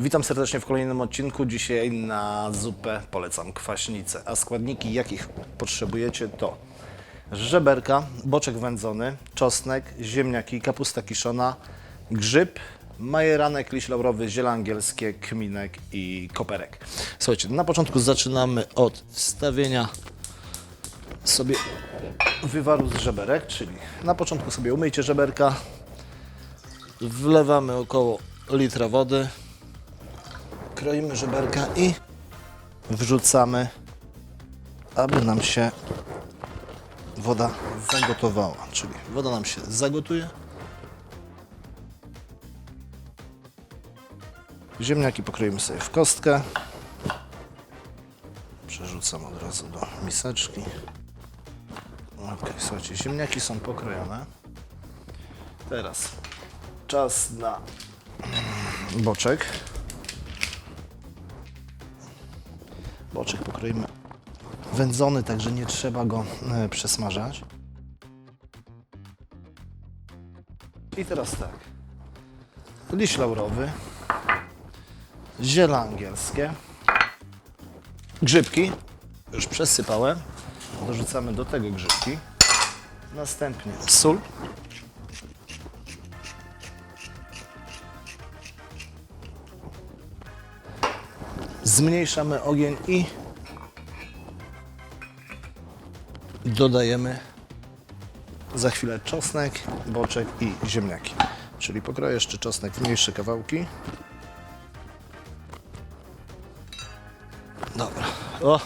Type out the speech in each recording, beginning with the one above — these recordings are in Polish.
Witam serdecznie w kolejnym odcinku. Dzisiaj na zupę polecam kwaśnicę, a składniki jakich potrzebujecie to żeberka, boczek wędzony, czosnek, ziemniaki, kapusta kiszona, grzyb, majeranek, liść laurowy, ziele angielskie, kminek i koperek. Słuchajcie, na początku zaczynamy od wstawienia sobie wywaru z żeberek, czyli na początku sobie umyjcie żeberka, wlewamy około litra wody, kroimy żeberka i wrzucamy, aby nam się woda zagotowała, czyli woda nam się zagotuje. Ziemniaki pokroimy sobie w kostkę. Przerzucam od razu do miseczki. Ok, słuchajcie, ziemniaki są pokrojone. Teraz czas na boczek. Boczek pokroimy wędzony, także nie trzeba go e, przesmażać. I teraz tak. Liść laurowy, ziele angielskie, grzybki, już przesypałem, dorzucamy do tego grzybki, następnie sól, zmniejszamy ogień i dodajemy za chwilę czosnek, boczek i ziemniaki. Czyli pokroję jeszcze czosnek w mniejsze kawałki. Dobra. O,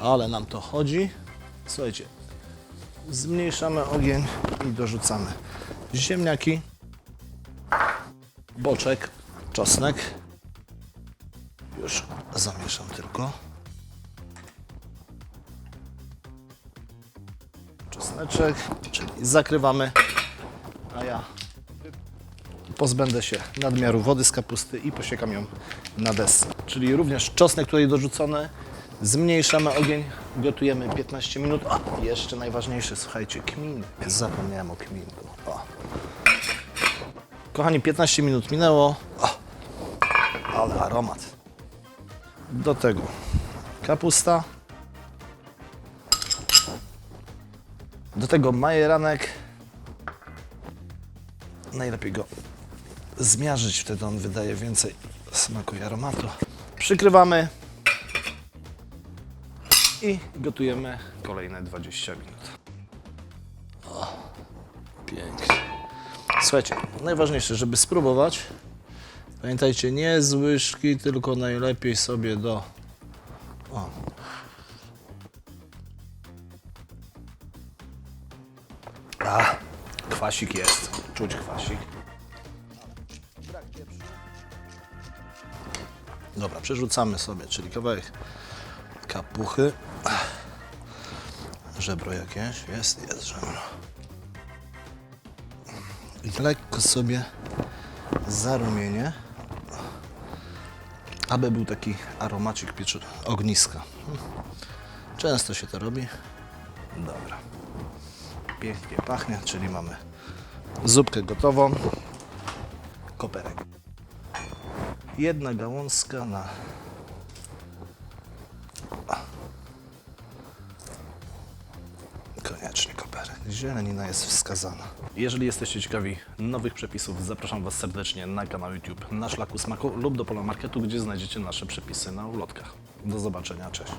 ale nam to chodzi. Słuchajcie, zmniejszamy ogień i dorzucamy ziemniaki, boczek, czosnek. Już zamieszam tylko. Czosneczek, czyli zakrywamy, a ja pozbędę się nadmiaru wody z kapusty i posiekam ją na desce. Czyli również czosnek tutaj dorzucony, zmniejszamy ogień, gotujemy 15 minut. A, jeszcze najważniejsze, słuchajcie, kmin. Zapomniałem o kminku. O. Kochani, 15 minut minęło. O, ale aromat. Do tego kapusta. Do tego majeranek. Najlepiej go zmiażyć, wtedy on wydaje więcej smaku i aromatu. Przykrywamy i gotujemy kolejne 20 minut. O, pięknie. Słuchajcie, najważniejsze, żeby spróbować, pamiętajcie, nie z łyżki, tylko najlepiej sobie do... O. A, kwasik jest. Czuć kwasik. Dobra, przerzucamy sobie, czyli kawałek kapuchy. Żebro jakieś? Jest, jest żebro. I lekko sobie zarumienię, aby był taki aromacik pieczy ogniska. Często się to robi. Dobra. Pięknie pachnie, czyli mamy zupkę gotową. Koperek. Jedna gałązka na Koniecznie koperek. Zielenina jest wskazana. Jeżeli jesteście ciekawi nowych przepisów, zapraszam Was serdecznie na kanał YouTube Na Szlaku Smaku lub do Pola Marketu, gdzie znajdziecie nasze przepisy na ulotkach. Do zobaczenia, cześć.